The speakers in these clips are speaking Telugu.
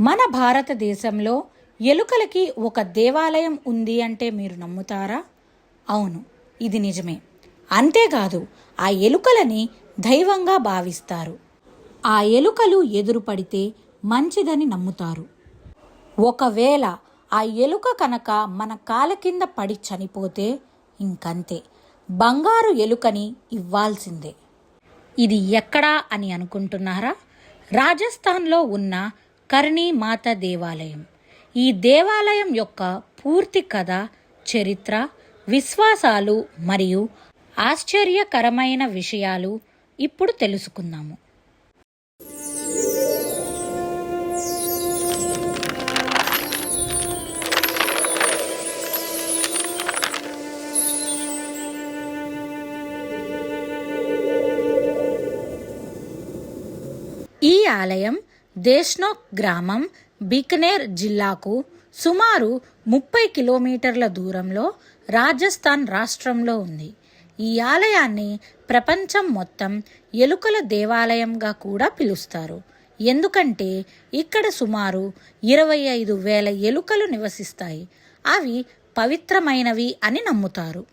మన భారతదేశంలో ఎలుకలకి ఒక దేవాలయం ఉంది అంటే మీరు నమ్ముతారా? అవును ఇది నిజమే. అంతేకాదు ఆ ఎలుకలని దైవంగా భావిస్తారు. ఆ ఎలుకలు ఎదురుపడితే మంచిదని నమ్ముతారు. ఒకవేళ ఆ ఎలుక కనుక మన కాల కింద పడి చనిపోతే ఇంకంతే. బంగారు ఎలుకని ఇవ్వాల్సిందే. ఇది ఎక్కడా అని అనుకుంటున్నారా? రాజస్థాన్లో ఉన్న కర్ణీమాత దేవాలయం. ఈ దేవాలయం యొక్క పూర్తి కథ చరిత్ర విశ్వాసాలు మరియు ఆశ్చర్యకరమైన విషయాలు ఇప్పుడు తెలుసుకుందాము. ఈ ఆలయం దేశ్నోక్ గ్రామం బికనేర్ జిల్లాకు సుమారు ముప్పై కిలోమీటర్ల దూరంలో రాజస్థాన్ రాష్ట్రంలో ఉంది. ఈ ఆలయాన్ని ప్రపంచం మొత్తం ఎలుకల దేవాలయంగా కూడా పిలుస్తారు. ఎందుకంటే ఇక్కడ సుమారు ఇరవై ఐదు వేల ఎలుకలు నివసిస్తాయి. అవి పవిత్రమైనవి అని నమ్ముతారు.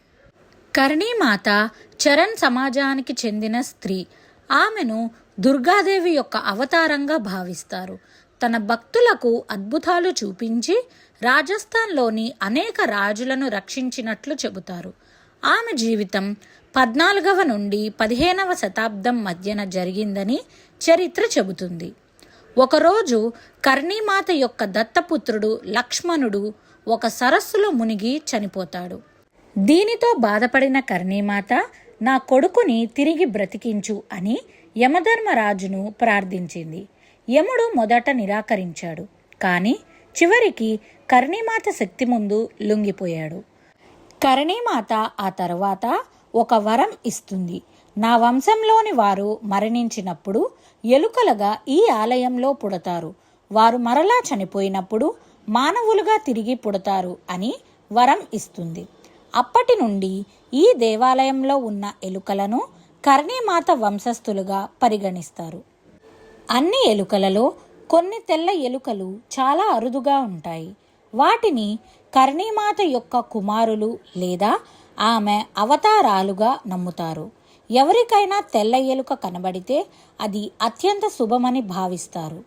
కర్ణీమాత చరణ్ సమాజానికి చెందిన స్త్రీ. ఆమెను దుర్గాదేవి యొక్క అవతారంగా భావిస్తారు. తన భక్తులకు అద్భుతాలు చూపించి రాజస్థాన్లోని అనేక రాజులను రక్షించినట్లు చెబుతారు. ఆమె జీవితం పద్నాలుగవ నుండి పదిహేనవ శతాబ్దం మధ్యన జరిగిందని చరిత్ర చెబుతుంది. ఒకరోజు కర్ణీమాత యొక్క దత్తపుత్రుడు లక్ష్మణుడు ఒక సరస్సులో మునిగి చనిపోతాడు. దీనితో బాధపడిన కర్ణీమాత నా కొడుకుని తిరిగి బ్రతికించు అని యమధర్మరాజును ప్రార్థించింది. యముడు మొదట నిరాకరించాడు. కానీ చివరికి కర్ణీమాత శక్తి ముందు లొంగిపోయాడు. కరణీమాత ఆ తర్వాత ఒక వరం ఇస్తుంది. నా వంశంలోని వారు మరణించినప్పుడు ఎలుకలుగా ఈ ఆలయంలో పుడతారు. వారు మరలా చనిపోయినప్పుడు మానవులుగా తిరిగి పుడతారు అని వరం ఇస్తుంది. అప్పటి నుండి ఈ దేవాలయంలో ఉన్న ఎలుకలను కర్ణీమాత వంశస్థులుగా పరిగణిస్తారు. అన్ని ఎలుకలలో కొన్ని తెల్ల ఎలుకలు చాలా అరుదుగా ఉంటాయి. వాటిని కర్ణీమాత యొక్క కుమారులు లేదా ఆమె అవతారాలుగా నమ్ముతారు. ఎవరికైనా తెల్ల ఎలుక కనబడితే అది అత్యంత శుభమని భావిస్తారు.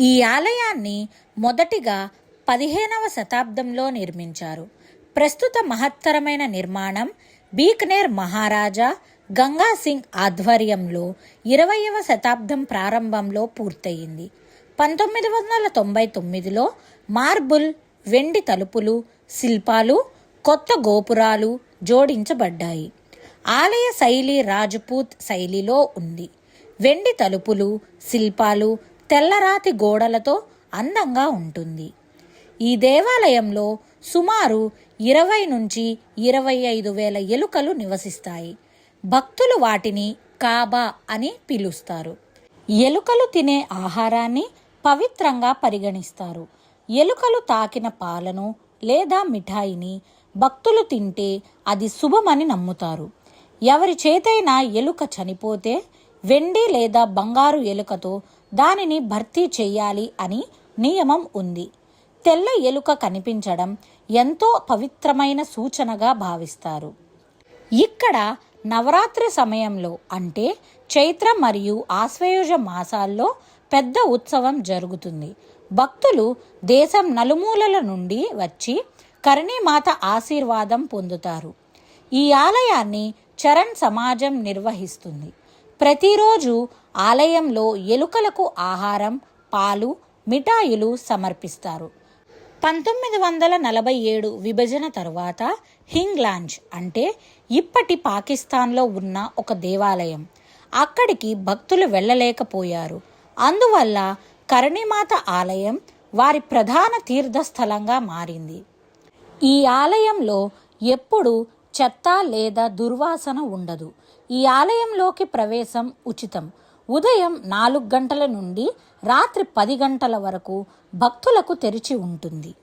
ఈ ఆలయాన్ని మొదటిగా పదిహేనవ శతాబ్దంలో నిర్మించారు. ప్రస్తుత మహత్తరమైన నిర్మాణం బీకనేర్ మహారాజా గంగా సింగ్ ఆధ్వర్యంలో ఇరవయవ శతాబ్దం ప్రారంభంలో పూర్తయింది. పంతొమ్మిది వందల తొంభై తొమ్మిదిలో మార్బుల్ వెండి తలుపులు శిల్పాలు కొత్త గోపురాలు జోడించబడ్డాయి. ఆలయ శైలి రాజపూత్ శైలిలో ఉంది. వెండి తలుపులు శిల్పాలు తెల్లరాతి గోడలతో అందంగా ఉంటుంది. ఈ దేవాలయంలో సుమారు ఇరవై నుంచి ఇరవై ఐదు వేల ఎలుకలు నివసిస్తాయి. భక్తులు వాటిని కాబా అని పిలుస్తారు. ఎలుకలు తినే ఆహారాన్ని పవిత్రంగా పరిగణిస్తారు. ఎలుకలు తాకిన పాలను లేదా మిఠాయిని భక్తులు తింటే అది శుభమని నమ్ముతారు. ఎవరి చేతైనా ఎలుక చనిపోతే వెండి లేదా బంగారు ఎలుకతో దానిని భర్తీ చేయాలి అని నియమం ఉంది. తెల్ల ఎలుక కనిపించడం ఎంతో పవిత్రమైన సూచనగా భావిస్తారు. ఇక్కడ నవరాత్రి సమయంలో అంటే చైత్ర మరియు ఆశ్వయుజ మాసాల్లో పెద్ద ఉత్సవం జరుగుతుంది. భక్తులు దేశం నలుమూలల నుండి వచ్చి కరణీమాత ఆశీర్వాదం పొందుతారు. ఈ ఆలయాన్ని చరణ్ సమాజం నిర్వహిస్తుంది. ప్రతిరోజు ఆలయంలో ఎలుకలకు ఆహారం పాలు మిఠాయిలు సమర్పిస్తారు. పంతొమ్మిది వందల నలభై ఏడు విభజన తరువాత హింగ్లాంజ్ అంటే ఇప్పటి పాకిస్తాన్లో ఉన్న ఒక దేవాలయం. అక్కడికి భక్తులు వెళ్ళలేకపోయారు. అందువల్ల కరణిమాత ఆలయం వారి ప్రధాన తీర్థస్థలంగా మారింది. ఈ ఆలయంలో ఎప్పుడు చెత్త లేదా దుర్వాసన ఉండదు. ఈ ఆలయంలోకి ప్రవేశం ఉచితం. ఉదయం నాలుగు గంటల నుండి రాత్రి పది గంటల వరకు భక్తులకు తెరిచి ఉంటుంది.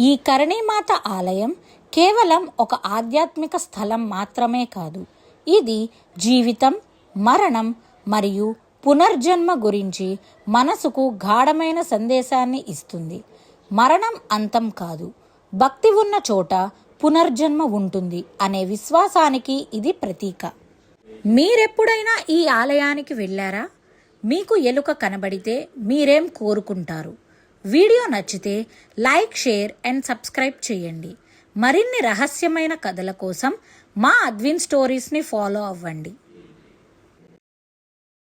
ఈ కరణీమాత ఆలయం కేవలం ఒక ఆధ్యాత్మిక స్థలం మాత్రమే కాదు. ఇది జీవితం మరణం మరియు పునర్జన్మ గురించి మనసుకు గాఢమైన సందేశాన్ని ఇస్తుంది. మరణం అంతం కాదు భక్తి ఉన్న చోట పునర్జన్మ ఉంటుంది అనే విశ్వాసానికి ఇది ప్రతీక. మీరెప్పుడైనా ఈ ఆలయానికి వెళ్ళారా? మీకు ఎలుక కనబడితే మీరేం కోరుకుంటారు? వీడియో నచ్చితే లైక్ షేర్ అండ్ సబ్స్క్రైబ్ చేయండి. మరిన్ని రహస్యమైన కథల కోసం మా అద్విన్ స్టోరీస్ని ఫాలో అవ్వండి.